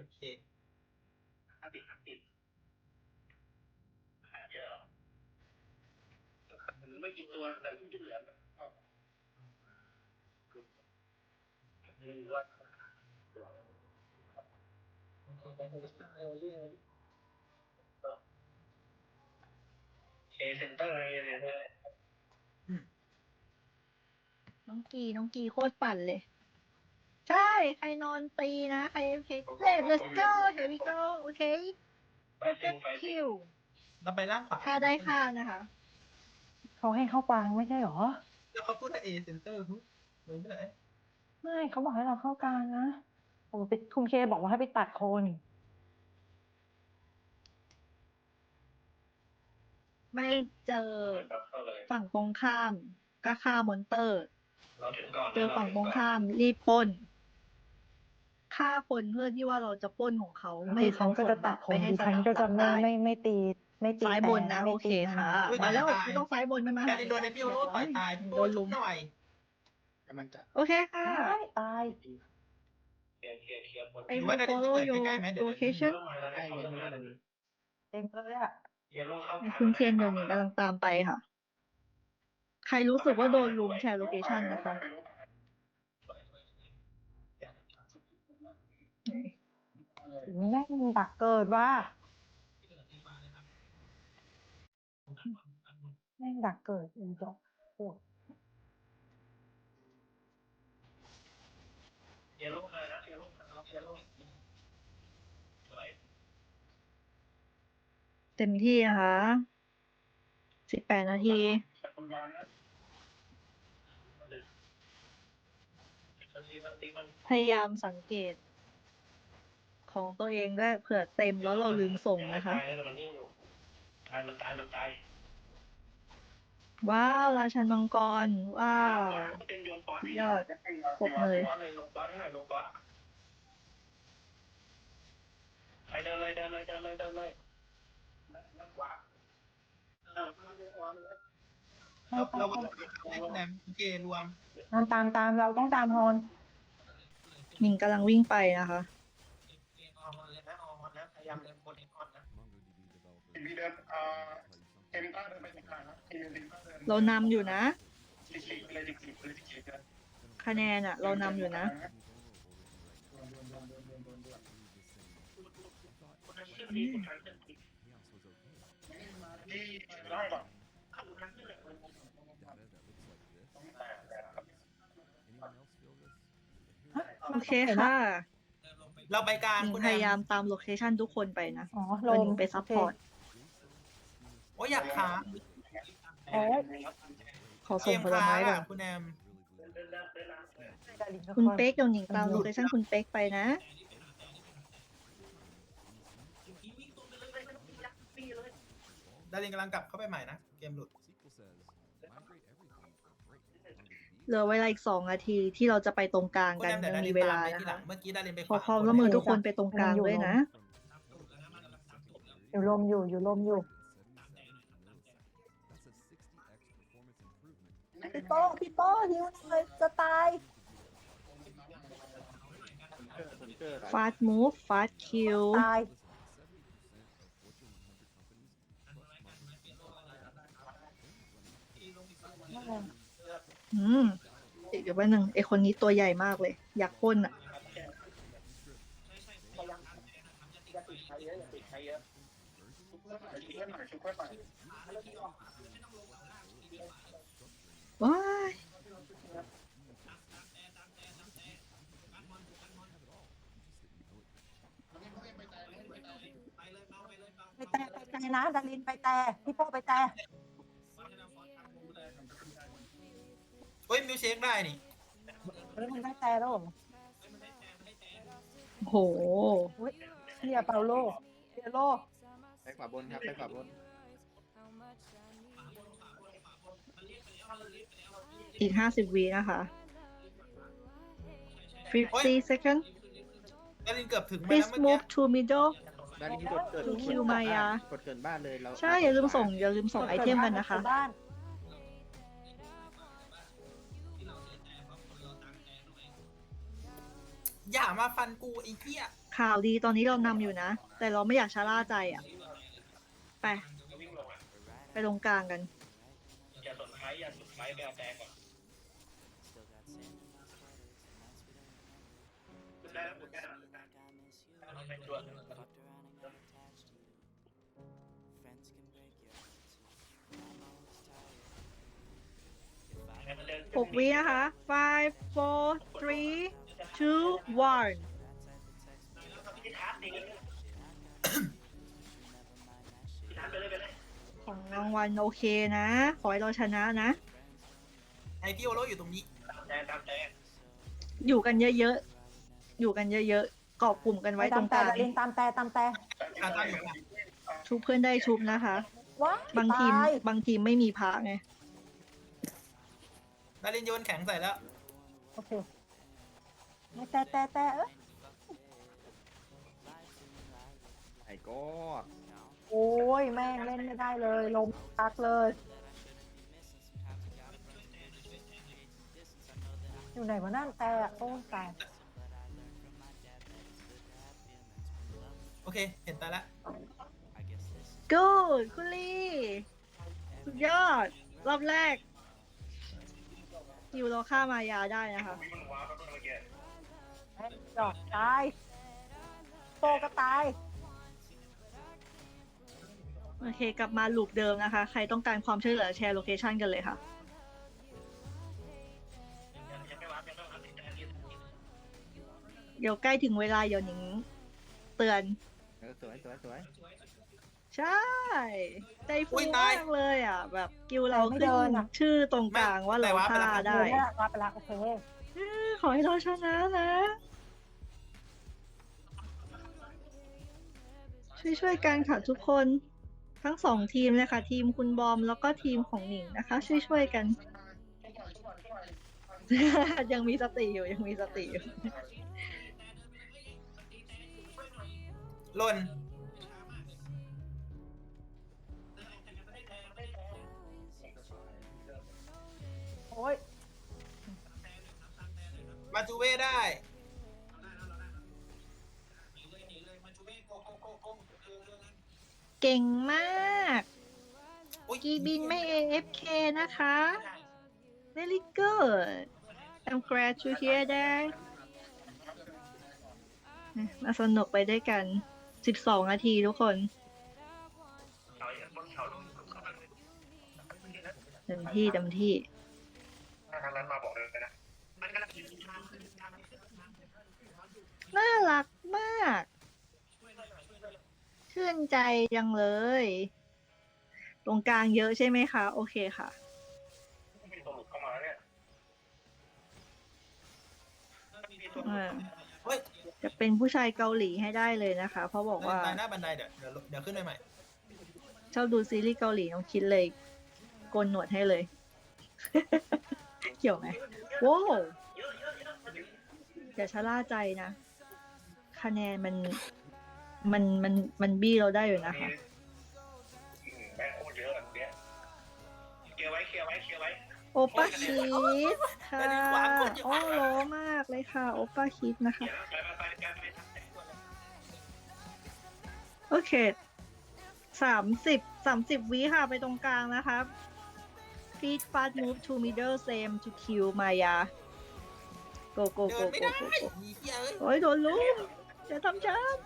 โอเคห้าสิบห้าสิบหาเยอะเหรอมันไม่กี่ตัวแต่ที่เหลือมันก็ไม่รู้ว่าเคเซนเตอร์อะไรเนี่ยน้องกีน้องกีโคตรปั่นเลย ใช่ ใครนอนตีนะ ใครโอเค let's go here we go โอเค perfect kill เราไปล่างขวาถ้าได้ค่านะคะ เขาให้เข้ากลางไม่ใช่หรอ แล้วเขาพูดแต่เอเซนเตอร์รู้ไหมไม่เขาบอกให้เราเข้ากลางนะผมไปคุณเคบอกว่าให้ไปตัดโคน ไม่เจอเข้าเลยฝั่งตรงข้าม ก็ฆ่ามอนเตอร์ เราถึงก่อนเจอฝั่งตรงข้าม รีบปล้น ฆ่าคนเพื่อที่ว่าเราจะปล้นของเขาดิฉันก็จะตัดโคนไม่ให้ดิสฉันนามก็จะตัดไม่ได้ไม่ไม่ตี ไม่ตีซ้ายบนนะแต่โอเคไม่ตีค่ะนมาแล้วไม่ต้องซ้ายบนไม่มาแค่โดนในพี่โอ้ต่อยตายโดนลุมหน่อยกำลังจะโอเคค่ะ ตายตายเคลียร์เคลียร์เคลียร์หมด I will follow your location ใกล้เลยนะเต็มเลยอะเยลโล่เข้าคุณเทียนหนึ่งกำลังตามไปค่ะ ใครรู้สึกว่าโดนลุมแชร์โลเคชันนะคะ แม่งดักเกิดว่าแม่งดักเกิดอีกโอ้เยลโล่มานะเยลโล่เยลโล่เต็มที่นะคะสิบแปดนาทีพยายามสังเกต ของตัวเองด้วยเผื่อเต็มแล้วเราลืมส่งนะคะ ว้าวราชันมังกร ว้าว ยอดปรบมือลงปอนให้ลงปอนไปเดินเลยเดินเลยเดินเลยเดินเลยเราเราให้แนมเกรวมตามตามตามเราต้องตามฮอนมิงกำลังวิ่งไปนะคะ ออกมาเลยนะออกมานะพยายามเดินบนเอ็นคอนนะมีเดินเอ่อเควินต้าเดินไปถึงกลางนะเควินต้าเดินเรานำอยู่นะสิบสี่ไปเลยสิบสี่ไปเลยสิบสี่เดินคะแนนอะเรานำอยู่นะ ที่ร่างก่อนโอเคค่ะ เราไปกลางมิงคุณพแอมยายามตามโลเคชันทุกคนไปนะอ๋อลเรามมิงไปซัพพอร์ต โอ้ยอยากค้างโอ้ย ขอเกส่งมผลค้าไม้งก่ออะนคุณแอมคุณเป๊กเดี๋ยวหนิงตามโลเคชันคุณเป๊กไปนะ ดารินกำลังกลับเข้าไปใหม่นะ เกมหลุด เหลือเวลาอีกสองนาทีที่เราจะไปตรงกลางคุณกันแอมเดี๋ยวยัดางริมีนเวตามลาไปนะทีหลัคะงเมื่อกี้ดารินไปขอความร่วมมือทุกคนไปตรงกลางด้วยนะอยู่ลมอยู่อยู่ลมอยู่พี่โป้พี่โป้หิวเลยจะตาย fast move fast kill ตาย อืมเดี๋ยวแป๊บนึงไอคนนี้ตัวใหญ่มากเลย อยากพ่นอะว้ายไปแต่ไปแต่นะดารินไปแต่พี่โป้ไปแต่ เฮ้ยมิวเชคได้นี่เฮ้ยมันได้แต่แล้วเหรอโหเฮียเปาโลเฮียโลไปขวาบนครับไปขวาบนอีกห้าสิบวินะคะ 50 second ดารินเกือบถึงไปแล้ว please เมื่อกี้ move to middle ด้านนี้กดเกิด to kill Maya กดเกินบ้านเลยเราใช่ อย่าลืมส่ง อย่าลืมส่งไอเทมกันนะคะ บ้าน อย่ามาฟันกูไอ้เหี้ยข่าวดีตอนนี้เรานำอยู่นะ แต่เราไม่อยากชะล่าใจอะ ไปวิ่งลงอะไปตรงกลางกัน อย่าสนไฟอย่าสนไฟไปเอาแตงก่อนได้แล้วหมดได้แล้วเอาไปตัวหกวินะคะ five four three two one พี่ทัศน์ดีพี่ทัศน์ไปเลยไปเลยของรางวัลโอเคนะ ขอให้เราชนะนะ ไอพี่โอโรอยู่ตรงนี้ตามแตงตามแตงอยู่กันเยอะๆ อยู่กันเยอะๆเกาะกลุ่มกันไว้ตรงกแต่ลางลินตามแต่ตามแต่ตามตามอยู่นะชุบเพื่อนได้ชุบนะคะ ว้าบางทีมตายบางทีมไม่มีพระไง ดารินโยนแข็งใส่แล้วโอเคไม่ แต่แต่แต่เอ้ยไอ้ก็โอ้ยแม่งเล่นไม่ได้เลยลมพักเลย อยู่ไหนวะนั่นแต่โอ้ยตายโอเค เห็นตาละ good คุณลี่สุดยอด รอบแรกคิวเราฆ่ามายาได้นะคะ วิ่งว้าวก็เมื่อกี้แม่งดอกตายโตก็ตาย โอเค กลับมาลูปเดิมนะคะ ใครต้องการความช่วยเหลือแชร์โลเคชันกันเลยค่ะยังไม่ว้าวยังไม่ว้าวติดใจอันนี้เดี๋ยวใกล้ถึงเวลาเดี๋ยวหนิงเตือน เออสวยสวยสวยใช่ ใจฟูอุ๊ยตายมากเลยอะ แบบกิวเราไม่ขึ้เดินนอะ ชื่อตรงกลางว่าเราแต่ว่าไปฆ่าแล้วได้เดี๋ยวเนี่ยรับไปละโอเค ขอให้เราชนะนะ ช่วยช่วยๆกันค่ะทุกคน ทั้งสองทีมเลยค่ะ ทีมคุณบอมแล้วก็ทีมของหนิงนะคะ ช่วยช่วยๆกัน ยังมีสติอยู่ยังมีสติอยู่ หล่น โอ้ย มาจูเว่ได้ ก่งมากโอ้ยกีบินไม่ AFK นะคะ very good I'm glad to hear that มาสนุกไปด้วยกัน 12 นาทีทุกคนเขาบนเขาลงเขาเต็มที่เต็มที่ทางนั้นมาบอกเลยนะมันกำลังกินน่ารักมาก ชื่นใจจังเลย ตรงกลางเยอะใช่ไหมคะ โอเคค่ะ มีตัวหลุดเข้ามาแล้วเนี่ยอ่า เฮ้ยจะเป็นผู้ชายเกาหลีให้ได้เลยนะคะ เพราะบอกดาริว่านตายหน้าบันไดเดี๋ยวเดี๋ยวเดี๋ยวขึ้นไปใหม่ ชอบดูซีรีส์เกาหลีน้องคิดเลยโกนหนวดให้เลย เกี่ยวไหมโว้วอย่าชะล่าใจนะคะแนนมัน มันมันมันบี้เราได้อยู่นะคะแม่งโคตรเยอะแบบเนี้ยเคลียร์ไว้เคลียร์ไว้เคลียร์ไว้โอป้าคิดค่ะโอ้โหมากเลยค่ะ โอป้าคิดนะคะเดี๋ยวไปไปไปไปทำแต่งตัวเลยโอเค สามสิบ สามสิบวิค่ะ ไปตรงกลางนะคะ feed fast move to middle same to kill Maya go go เดิ go นไม่ go ได้ go go อีเหี้ยเอ้ยโอ้ยโดนลูกจะทำฉัน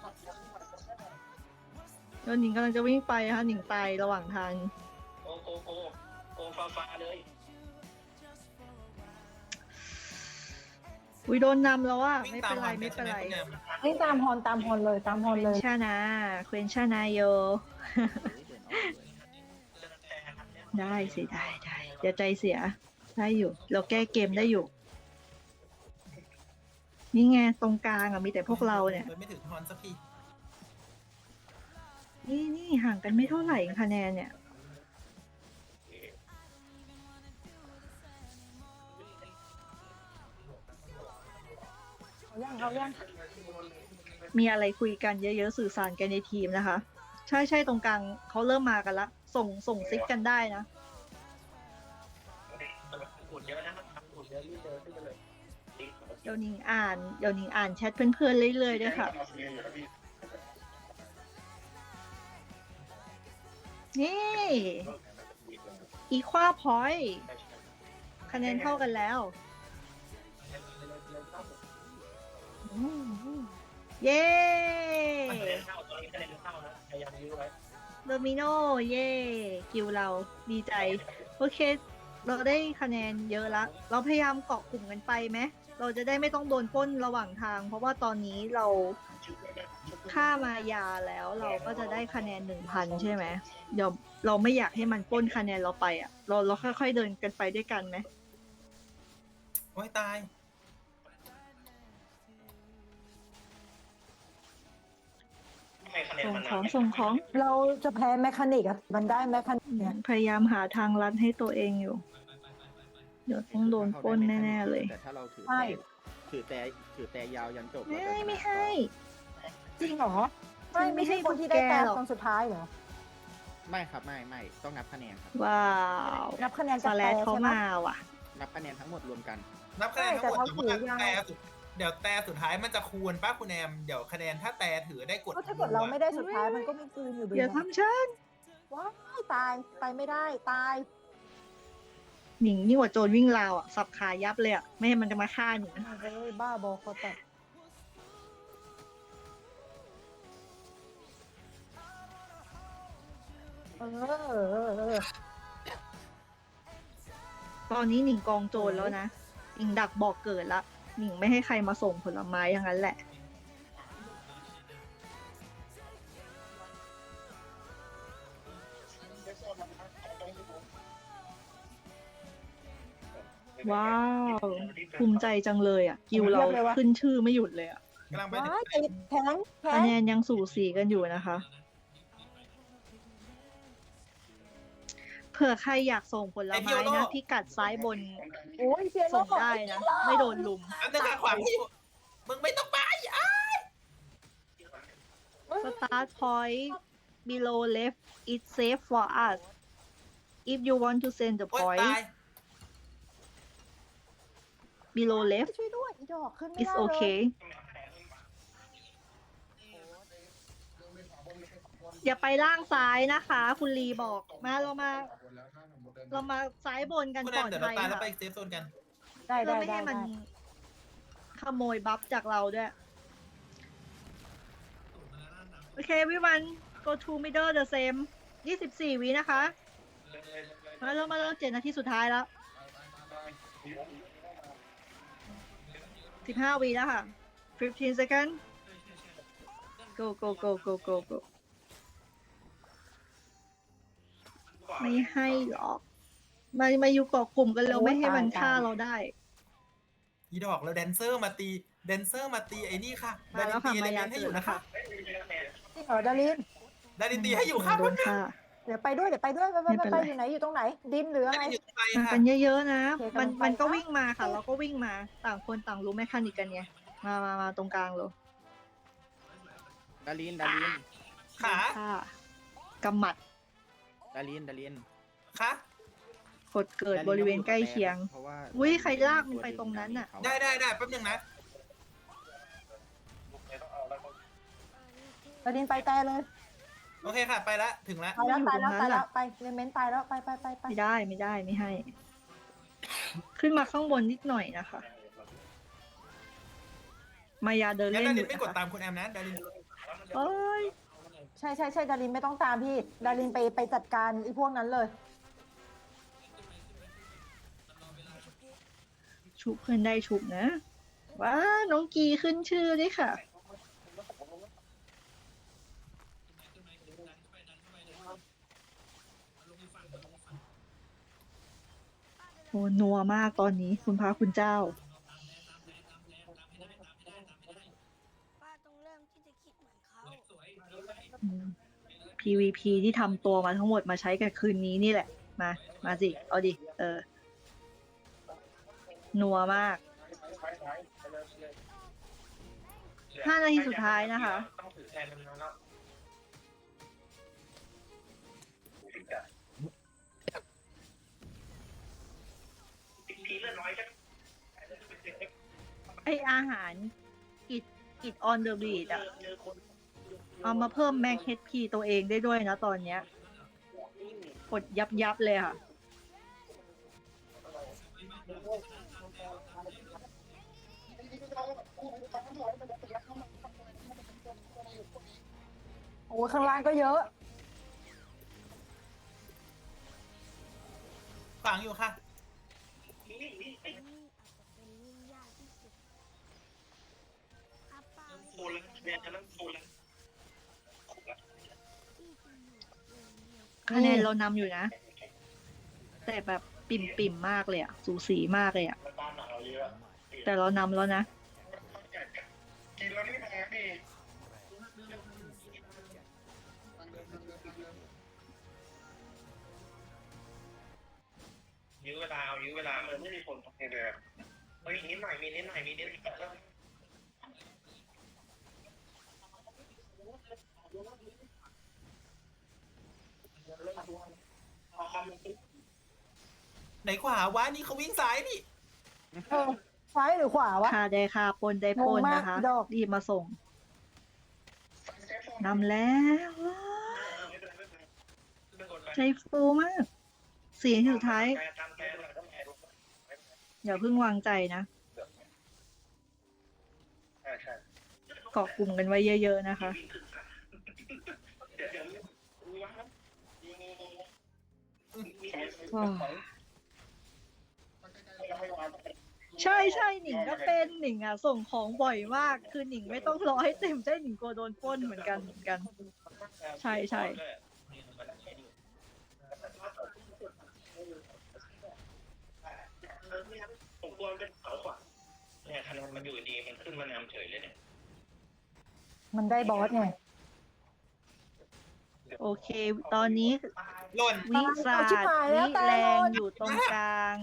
แล้วหนิงกำลังจะวิ่งไปค่ะหนิงตายระหว่างทาง โกโกโกโกฟ้าฟ้าเลยอุ้ยโดนนำแล้วอะวิ่งไม่ตาเป็มนไรมันไม่เป็นไรใช่หพวกยนี่ตามฮอนตามฮอนเลยตามฮอนเลย ชานาเควนชานาโยเดินออกเลยได้สิได้ได้เดี๋ยวใจเสีย ได้อยู่ เราแก้เกมได้อยู่ นี่ไงตรงกลางอะมีแต่พวกเราเนี่ยเดินไม่ถึงฮอนสักที นี่นี่ห่างกันไม่เท่าไหร่คะแนนเนี่ย เอายังเอายังมีอะไรคุยกันเยอะๆสื่อสารกันในทีมนะคะ ใช่ใช่ตรงกลางเขาเริ่มมากันละ ส่งส่งซิกกันได้นะ ขุดเยอะนะขุดเยอะรีบเดินขึ้นไปเลย เดี๋ยวนิงอ่าน เดี๋ยวนิงอ่านแชทเพื่อนๆเรื่อยๆด้วยค่ะ นี่ อีควาพอยคะแนนเท่ากันแล้ว เย้คะแนนเท่าตอนนี้คะแนนเท่านะพยายามยื้อไว้โดมิโนเย่กิวเราดีใจ โอเค เราได้คะแนนเยอะละ เราพยายามเกาะกลุ่มกันไปไหม เราจะได้ไม่ต้องโดนป้นระหว่างทาง เพราะว่าตอนนี้เรา ฆ่ามายาแล้วเราก็จะได้คะแนนหนึ่งพันใช่ไหมเดี๋ยวเราไม่อยากให้มันปล้นคะแนนเราไปอะ เราเราค่อยๆเดินกันไปด้วยกันไหมโอ้ยตายทำไมคะแนนส่งมันของส่งของเราจะแพ้แมคานิกอะมันได้แมคานิกเนี่ย พยายามหาทางลัดให้ตัวเองอยู่ เดี๋ยวต้องโดนปล้นแน่ๆเลย แต่ถ้าเราถือใช่ แต่ถือแต่ถือแต่ยาวยันจบไม่เราจะชนะไม่ให้ จริงเหรอ ไม่ไม่ใช่คนที่ได้แต้มตอนสุดท้ายเหรอ ไม่ครับไม่ไม่ต้องนับคะแนนครับ ว้าวนับคะแนนสจากแลแต่ดเขาใช่ไหม มาว่ะ นับคะแนนทั้งหมดรวมกัน นับคะแนนทั้งหมดใช่แต่แต่เขาถือยังว่าแต่สุดเดี๋ยวแต่สุดท้ายมันจะคูณป้าคุณแอมเดี๋ยวคะแนนถ้าแต่ถือได้กดก็ถ้าเกิดเราไม่ได้สุดท้ายมันก็ไม่คืนอยู่ดีอย่าทำฉันว้ายตายไปไม่ได้ตายหนิงยิ่งกว่าโจรวิ่งราวอะสับขายับเลยอะไม่ให้มันจะมาฆ่าหนิงเฮ้ยบ้าบอคอแตก ออเออเออตอนนี้หนิงกองโจรแล้วนะ หนิงดักบอกเกิดละ หนิงไม่ให้ใครมาส่งผลไม้อย่างนั้นแหละ ว้าว ภูมิใจจังเลยอะ กิวเราขึ้นชื่อไม่หยุดเลยอะกำลังไปว้ายติดแทงแทคะงแนนยังสูสีกันอยู่นะคะ เผื่อใครอยากส่งผลไม้นะ พิกัดซ้ายบนโอ้ยเซียนส่งได้นะ ไม่โดนลุมอันนึงขวางที่มึงไม่ต้องไปอะ Start point below left it's safe for us if you want to send the โอ้ย point ตาย below left ช่วยด้วยอีดอกขึ้นไม่ it's ได้เลย okay อย่าไปล่างซ้ายนะคะ คุณลีบอกมาเรามา เรามาซ้ายบนกันคุณแอก่อมนเดี๋ยวไทเรายตายแล้วค่ะไปเซฟโซนกัน ได้เพื่ได้อไม่ได้ให้มัน ได้ขโมยบัฟจากเราด้วย โอเค everyone go to middle the same 24วินะคะ มาแล้วมาแล้วเจ็ดนาทีสุดท้ายแล้ว 15วิแล้วค่ะ15 second go go go go go go ไม่ให้หรอกมามาอยู่เกาะกลุ่มกันเร็วไม่ให้มันฆ่าเราได้ อีดอกแล้วแดนเซอร์มาตีแดนเซอร์มาตีไอ้นี่ค่ะมาแล้วค่ะดารินตีมายาให้อยู่นะคะจริงเหรอดารินดารินตีให้อยู่ค่ะโดนฆ่า เดี๋ยวไปด้วยเดี๋ยวไปด้วยไปไปไม่ไปเป็นไรไปอยู่ไหนอยู่ตรงไหน ดินหรือดาอะไร รินอยู่ตรงไปมาค่ะกันเยอะๆนะ โอเคมันกำลังไปมันก็ค่ะ วิ่งมาค่ะ เราก็วิ่งมา ต่างคนต่างรู้แมคานิกกันไงมามามาตรงกลางเลยดารินดารินขาค่ะกำหมัด ดารินดารินคะกดเกิดบริเวณใกล้เคียงเพราะว่าอุ๊ยใครลากมันไปตรงนั้นน่ะ ได้ได้ได้แป๊บนึงนะดารินไปแต่เลยโอเคค่ะ ไปละถึงละตายแล้วอยู่ตายแล้วตรงนั้นตายแล้วล่ะไปเรนเมนต์ตายแล้วไปไปไปไปไม่ได้ไม่ได้ไม่ให้ ขึ้นมาข้างบนนิดหน่อยนะคะ มายาเดินงั้นเล่นดาอรินยู่ไม่นะกดคะตามคุณแอมนะดารินเอ้ยใช่ใช่ใช่ดารินไม่ต้องตามพี่ดารินไปไปจัดการไอ้พวกนั้นเลย ชุบเพื่อนได้ชุบนะ ว้า น้องกีขึ้นชื่อด้วยค่ะ โอ้นัวมากตอนนี้คุณพระคุณเจ้าป้าต้องเริ่มที่จะคิดเหมือนเขา อืม PVP ที่ทำตัวมาทั้งหมดมาใช้กันคืนนี้นี่แหละ มา มาสิ เอาดิ เออ นัวมาก ห้านาทีสุดท้ายนะคะ ต้องถือแทนกันแล้วพีเลือดน้อยก็ไออาหารกิดกิดออนเดอะบีดอะ เอามาเพิ่มแม็กเฮดพีตัวเองได้ด้วยนะตอนเนี้ยกดยับยับๆเลยค่ะ โอ้ยข้างล่างก็เยอะ ฝังอยู่ค่ะ นี่อาจจะเป็นเรื่องยากที่สุดถ้าป้าไม่โคนละเนี่ยจะนั่งโคนละ คะแนนเรานำอยู่นะ แต่แบบปิ่มปิ่มๆมากเลยอะสูสีมากเลยอะบ้านหนังเราเยอะแต่เรานำแล้วนะ กินแล้วไม่แพ้พี่ยื้อเวลาเอายื้อเวลาเลยไม่มีผลต่อเลยเฮ้ยนิดหน่อยมีนิดหน่อยมีนิดหน่อย ไหนขวาวะนี่เขาวิ่งซ้ายนี่เออซ้ายหรือขวาวะ ค่าได้ค่าปนได้ปนงงมากนะคะดอกรีบมาส่งนำแล้วใจฟูมากเสียงสุดท้ายตามแกหน่อยต้องแพ้อย่าเพิ่งวางใจนะใช่ใช่เกาะกลุ่มกันไว้เยอะ ๆ นะคะ เใช่ใช่หนิงก็เป็นหนิงอะ ส่งของบ่อยมาก คือหนิงไม่ต้องรอให้เต็มใช่หนิงกลัวโดนปล้นเหมือนกันเหมือนกัน ใช่ใช่ผมกลัวเป็นเขาขวาเนี่ยคะแนนมันอยู่ดีมันขึ้นมานำเฉยเลยเนี่ย มันได้บอสไง โอเค ตอนนี้หล่นวิสาเอาชิบดหายแล้ววิตายแรงหมดอยู่ตรงกลาง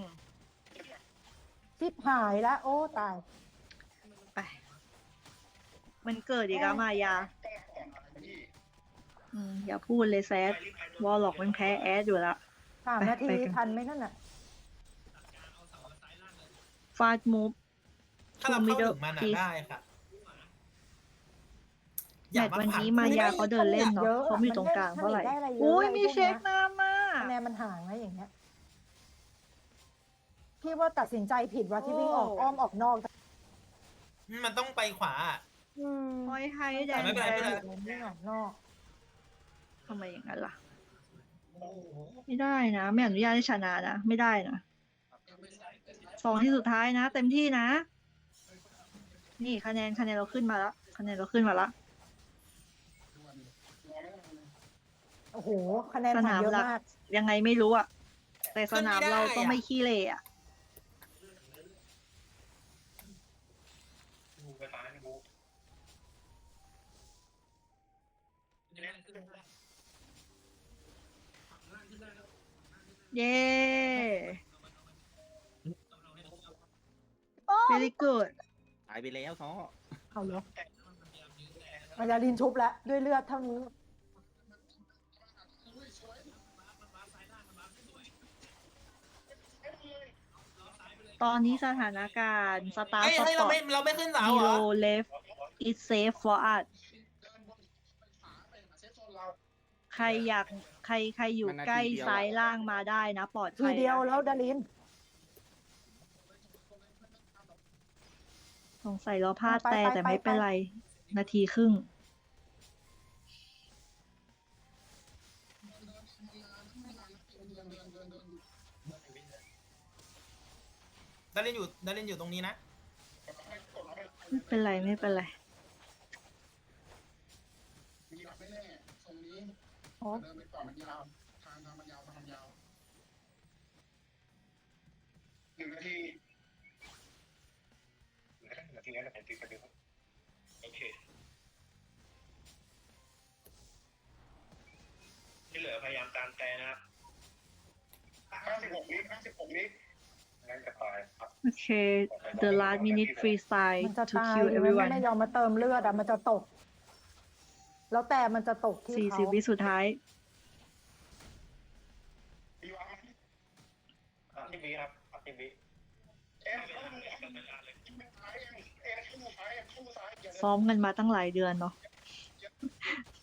ชิบหายแล้วโอ้ตาย ไป มันเกิดอีกแล้วมายาอืมอย่าพูดเลยแซดวอลล็อกมันแพ้แอดอยู่ละสามไปนาทีไปกันทันไหมนั่นน่ะ ฟาดมูฟถ้าเราเข้าถึงมันอะ Please ได้ค่ะ แมตช์วันนี้มายาเขาเดินเล่นเนาะเยอะอะเขาอยู่ตรงกลางมันได้เท่าไหร่ได้อะไรเยอะอุ้ยอะไรมีพวกเนี้ยเช็คน้ำมาคะแนนมันห่างนะอย่างเงี้ย พี่ว่าตัดสินใจผิดว่าที่วิ่งออกอ้อมออกนอกมันต้องไปขวาอะอืมพอยไฮแดแต่งไม่เป็นไรไม่เป็นไร วิ่งออกนอก ทำไมอย่างนั้นล่ะ ไม่ได้นะไม่อนุญาตให้ชนะนะไม่ได้นะสองที่สุดท้ายนะ เต็มที่นะ นี่คะแนนคะแนนเราขึ้นมาแล้วคะแนนเราขึ้นมาแล้ว โอ้โห คะแนนสห่างนามเยอะหลักมาก ยังไงไม่รู้อะแต่สนามเราก็ไม่ขี้เหร่อะดูไปฟ้าดูเย้ very good ตายไปแล้วซ้อเอาเหรอมายาลินชุบแล้วด้วยเลือดเท่านี้ ตอนนี้สถานการณ์สตาร์เฮ้ยสเฮ้ยปเราอร์ไม่ตเราไม่ขึ้นเสาเหร below อ left is safe for us ใครอยากใครใครอยู่ใกล้ซ้ายล่างมาได้นะปลอดทีภัยเดียวนะแล้วดาริน สงสัยเราพลาดไปแต่ไปแต่ไปไม่เป็นไป ไร นาทีครึ่ง ดารินอยู่ดารินอยู่ตรงนี้นะไม่เป็นไรไม่เป็นไรโอ้หนึ่งนาทีหนึ่งนาทีนั้นผมติดกระดึ๊บโอเคที่เหลือพยายามตามแต่นะครับห้าสิบหกวิห้าสิบหกวิงั้นจะตาย ครับโอเค the last minute freestyle มันจะ to ตาย kill มัน everyone ไม่ยอมมาเติมเลือดอะมันจะตก แล้วแต่มันจะตกที่สี่เขาสิบวิสุดท้ายดีวะอะที่วิครับอะที่วิเอ๊ะรูซ้ายอย่าเดินซ้อมกันมาตั้งหลายเดือนเนาะ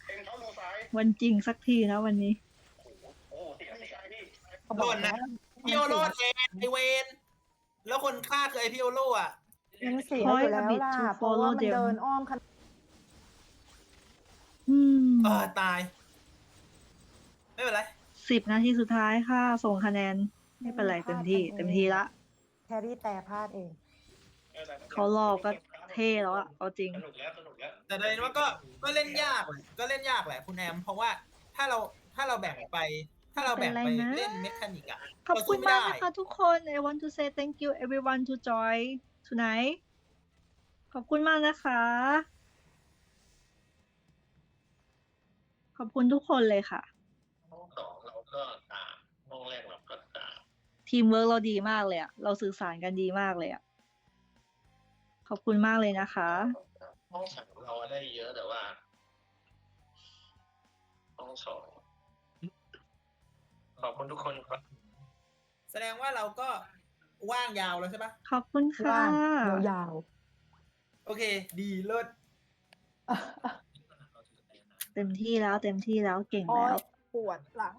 เอ็มเข้ารูซ้ายวันจริงสักทีนะวันนี้ โอ้โหโอ้โหเสียเสียพี่เขาบอกโดนนะพี่โอโลแทนไอเวน แล้วคนฆ่าคือไอพี่โอโลอะมันเสียอยู่แล้วล่ะ to เพราะว่า follow มัน them เดินอ้อมขนาดอืมเออตาย ไม่เป็นไร สิบนาทีสุดท้ายค่ะ ส่งคะแนน ไม่เป็นไรเต็มที่ เต็มที่ละแครี่แต่พลาดเอง เขารอก็เท่แล้วอะเอาจริง สนุกแล้วสนุกแล้วแต่ประเด็นว่าก็ก็เล่นยากแหละก็เล่นยากแหละคุณแอม เพราะว่าถ้าเราถ้าเราแบ่งไป ถ้าเราแบ่งไปเป็นไรนะเล่นเมคานิกอะขอบคุณเรมากสู้ไได้นะคะทุกคน I want to say thank you everyone to join tonight ขอบคุณมากนะคะ ขอบคุณทุกคนเลยค่ะ ห้องสองเราก็ตามห้องแรกเราก็ตามทีมเวิร์กเราดีมากเลยอะเราสื่อสารกันดีมากเลยอะขอบคุณมากเลยนะคะ ห้องสามเราได้เยอะแต่ว่า ห้องสอง ขอบคุณทุกคนครับ แสดงว่าเราก็ว่างยาวแล้วใช่ปะขอบคุณค่ะ ว่างยาวโอเค ดีเลิศๆ เต็มที่แล้วเต็มที่แล้วเก่งโอ๊แล้ยวปวดหลัง